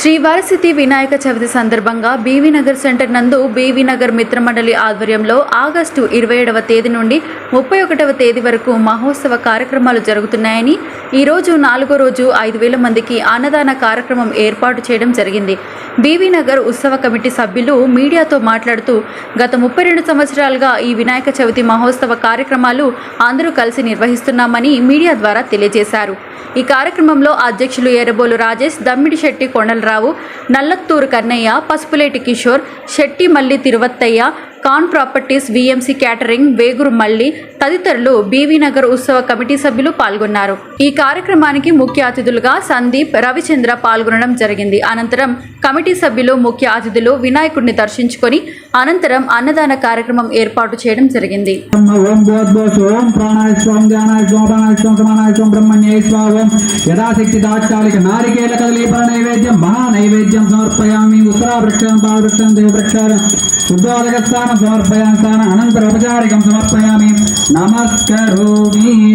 శ్రీ వారసిద్ధి వినాయక చవితి సందర్భంగా BV Nagar centre నందు BV Nagar మిత్రమండలి ఆధ్వర్యంలో ఆగస్టు ఇరవై ఏడవ తేదీ నుండి ముప్పై ఒకటవ తేదీ వరకు మహోత్సవ కార్యక్రమాలు జరుగుతున్నాయని ఈరోజు నాలుగో రోజు ఐదు వేల మందికి అన్నదాన కార్యక్రమం ఏర్పాటు చేయడం జరిగింది. బీవీ నగర్ ఉత్సవ కమిటీ సభ్యులు మీడియాతో మాట్లాడుతూ గత ముప్పై రెండు సంవత్సరాలుగా ఈ వినాయక చవితి మహోత్సవ కార్యక్రమాలు అందరూ కలిసి నిర్వహిస్తున్నామని మీడియా ద్వారా తెలియజేశారు. ఈ కార్యక్రమంలో అధ్యక్షులు ఎర్రబోలు రాజేష్ దమ్మిడి శెట్టి కొండలరావు నల్లత్తూరు కన్నయ్య పసుపులేటి కిషోర్ శెట్టి మల్లి తిరువత్తయ్య కాన్ ప్రాపర్టీస్ విఎంసి క్యాటరింగ్ వేగురు మల్లి తదితరులు బీవీ నగర్ ఉత్సవ కమిటీ సభ్యులు పాల్గొన్నారు. ఈ కార్యక్రమానికి ముఖ్య అతిథులుగా సందీప్ రవిచంద్ర పాల్గొనడం జరిగింది. అనంతరం కమిటీ సభ్యులు ముఖ్య అతిథులు వినాయకుడిని దర్శించుకొని అనంతరం అన్నదాన కార్యక్రమం ఏర్పాటు చేయడం జరిగింది. నైవేద్యం మహా నైవేద్యం సమర్పయామి. ఉత్తరావృక్షం పాదవృక్షం దేవవృక్షారం సమర్పయామి స్థానం అనంతర ఉపచారికం సమర్పయామి. నమస్కరోమి.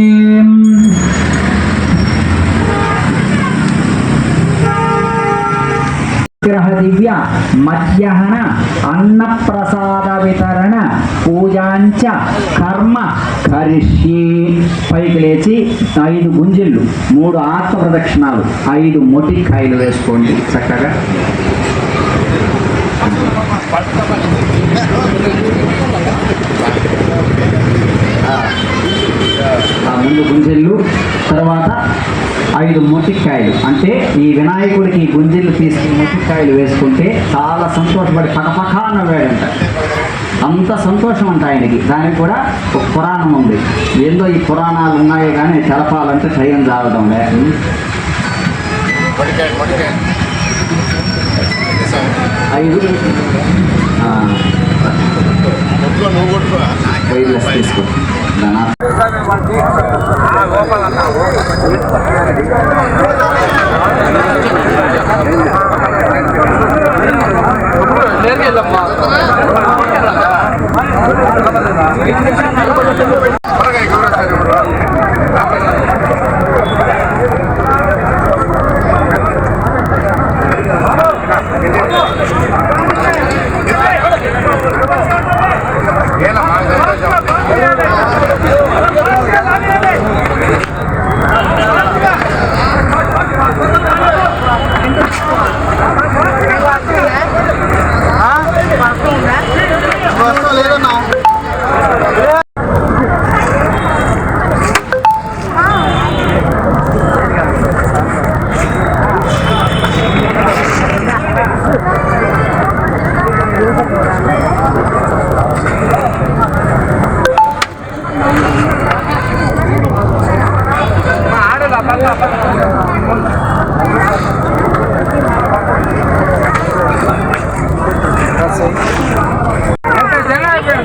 విగ్రహ దివ్య మధ్యాహ్న అన్నప్రసాద వితరణ పూజాంచ కర్మ కరిష్యే. పైకి లేచి ఐదు గుంజిళ్ళు మూడు ఆత్మ ప్రదక్షిణాలు ఐదు మొటికాయలు వేసుకోండి. చక్కగా. ముందు గుంజిళ్ళు తర్వాత ఐదు మొటికాయలు అంటే ఈ వినాయకుడికి ఈ గుంజిళ్ళు తీసుకుని మొటికాయలు వేసుకుంటే చాలా సంతోషపడి పకపకా నవ్వాడంట అంత సంతోషం అంట ఆయనకి. దానికి కూడా ఒక పురాణం ఉంది. ఏందో ఈ పురాణాలు ఉన్నాయి కానీ తెలపాలంటే టైం చాలడం లే. ఐదు. వైర్లెస్ తీసుకో దాని ఎంత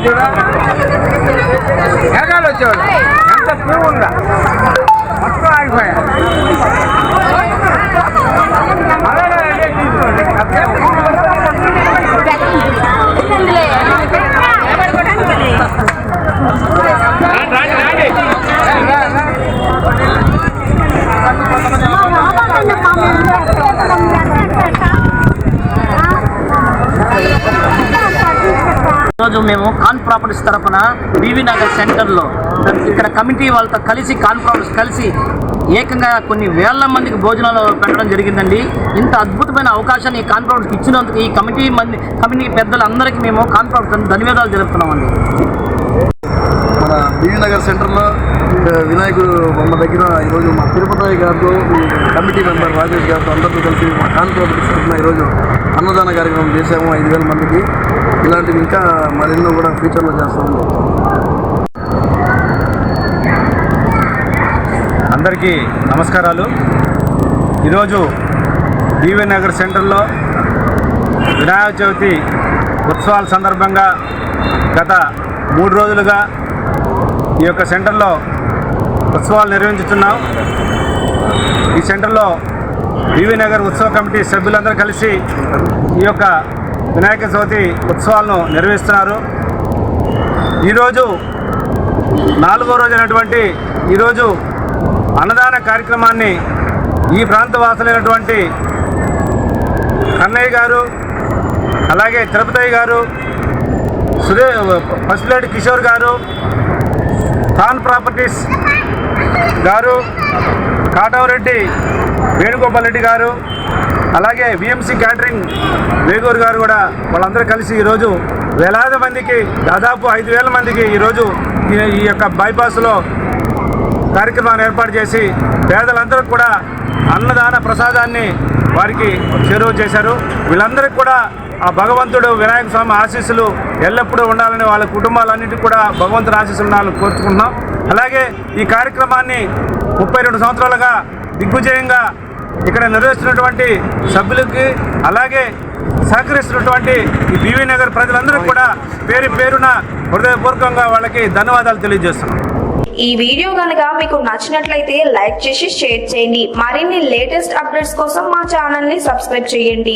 জোড়া এগারো জোড়া একটা শুনুন না অত আর ভাইয়া ఈరోజు మేము కాన్ ప్రాపర్టీస్ తరపున బీవీ నగర్ సెంటర్లో ఇక్కడ కమిటీ వాళ్ళతో కలిసి కాన్ ప్రాపర్టీస్ కలిసి ఏకంగా కొన్ని వేల మందికి భోజనాలు పెట్టడం జరిగిందండి. ఇంత అద్భుతమైన అవకాశాన్ని ఈ కాన్ ప్రాపర్టీస్కి ఇచ్చినందుకు ఈ కమిటీ మంది కమిటీ పెద్దలందరికీ మేము కాన్ ధన్యవాదాలు జరుపుతున్నామండి మన బీవీ నగర్ సెంటర్లో వినాయకుడు బొమ్మ దగ్గర ఈరోజు మా తిరుపతి గారితో కమిటీ మెంబర్ రాజేష్ గారితో అందరితో కలిసి మా కాన్ ప్రాపర్టీస్ ఈరోజు అన్నదాన కార్యక్రమం చేశాము ఐదు వేల మందికి. ఇలాంటివి ఇంకా మరెన్నో కూడా ఫ్యూచర్లో చేస్తాము అందరికీ నమస్కారాలు. ఈరోజు డివి నగర్ సెంటర్లో వినాయక చవితి ఉత్సవాల సందర్భంగా గత మూడు రోజులుగా ఈ యొక్క సెంటర్లో ఉత్సవాలు నిర్వహించుతున్నాం ఈ సెంటర్లో డివి నగర్ ఉత్సవ కమిటీ సభ్యులందరూ కలిసి ఈ యొక్క వినాయక చవితి ఉత్సవాలను నిర్వహిస్తున్నారు. ఈరోజు నాలుగో రోజు అయినటువంటి ఈరోజు అన్నదాన కార్యక్రమాన్ని ఈ ప్రాంత వాసులైనటువంటి కన్నయ్య గారు అలాగే తిరుపతయ్య గారు సురే పసిలేటి కిషోర్ గారు థాన్ ప్రాపర్టీస్ గారు కాటవరెడ్డి వేణుగోపాల్ రెడ్డి గారు అలాగే విఎంసి క్యాటరింగ్ వేగూరు గారు కూడా వాళ్ళందరూ కలిసి ఈరోజు వేలాది మందికి దాదాపు ఐదు వేల మందికి ఈరోజు ఈ- ఈ యొక్క బైపాస్లో కార్యక్రమాన్ని ఏర్పాటు చేసి పేదలందరూ కూడా అన్నదాన ప్రసాదాన్ని వారికి చేరువ చేశారు. వీళ్ళందరికీ కూడా ఆ భగవంతుడు వినాయక స్వామి ఆశీస్సులు ఎల్లప్పుడూ ఉండాలని వాళ్ళ కుటుంబాలన్నింటికి కూడా భగవంతుని ఆశీస్సులు ఉండాలని కోరుకుంటున్నాం. అలాగే ఈ కార్యక్రమాన్ని ముప్పై రెండు సంవత్సరాలుగా దిగ్విజయంగా ఇక్కడ నిర్వహిస్తున్నటువంటి సభ్యులకి అలాగే సహకరిస్తున్నటువంటి ఈ బీవీ నగర్ ప్రజలందరికీ కూడా పేరు పేరున హృదయపూర్వకంగా వాళ్ళకి ధన్యవాదాలు తెలియజేస్తున్నాం. ఈ వీడియో కనుక మీకు నచ్చినట్లయితే లైక్ చేసి షేర్ చేయండి. మరిన్ని లేటెస్ట్ అప్డేట్స్ కోసం మా ఛానల్ని సబ్స్క్రైబ్ చేయండి.